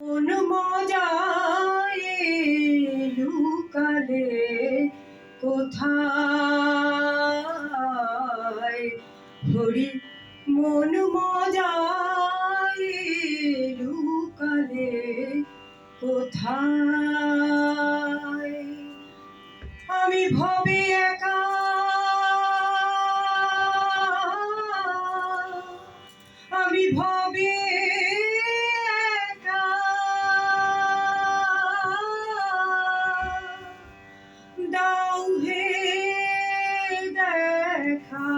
কোন মজায় লুকালে কোথায়? হরি মন মজায় লুকালে কোথায়? আমি ভবে একা। আমি ভবে দাও হে দেখা।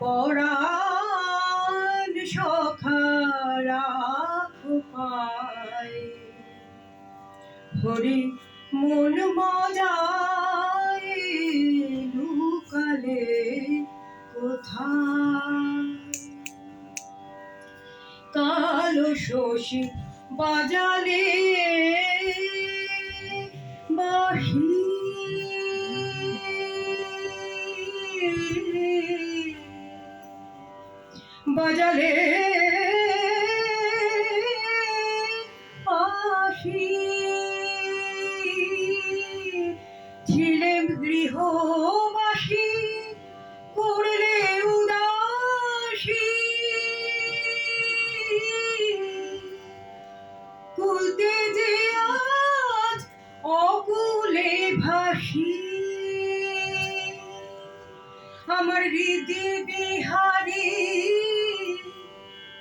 পরাণ সখারা হরি মন মজায় লুকালে কোথায়? কালো শশী বাজালে বাজালে আসি ছিলেন গৃহবাসী করলে উদাসী ভাসি আমার হৃদি বিহারি,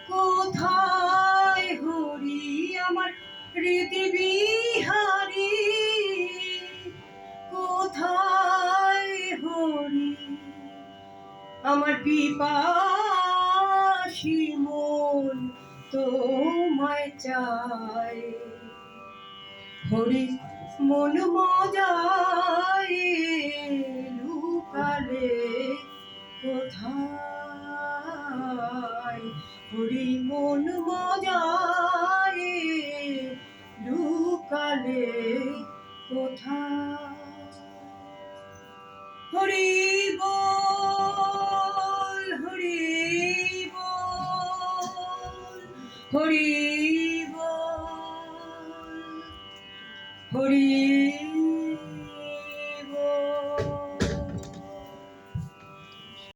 কোথায় হরি? আমার হৃদি বিহারি, কোথায় হরি? আমার পিপাসি মন তোমায় চায়। হরি মন মজায় লুকালে কোথায়? হরি মন মজায় লুকালে কোথায়? হরি বল হরি বল হরি হরি।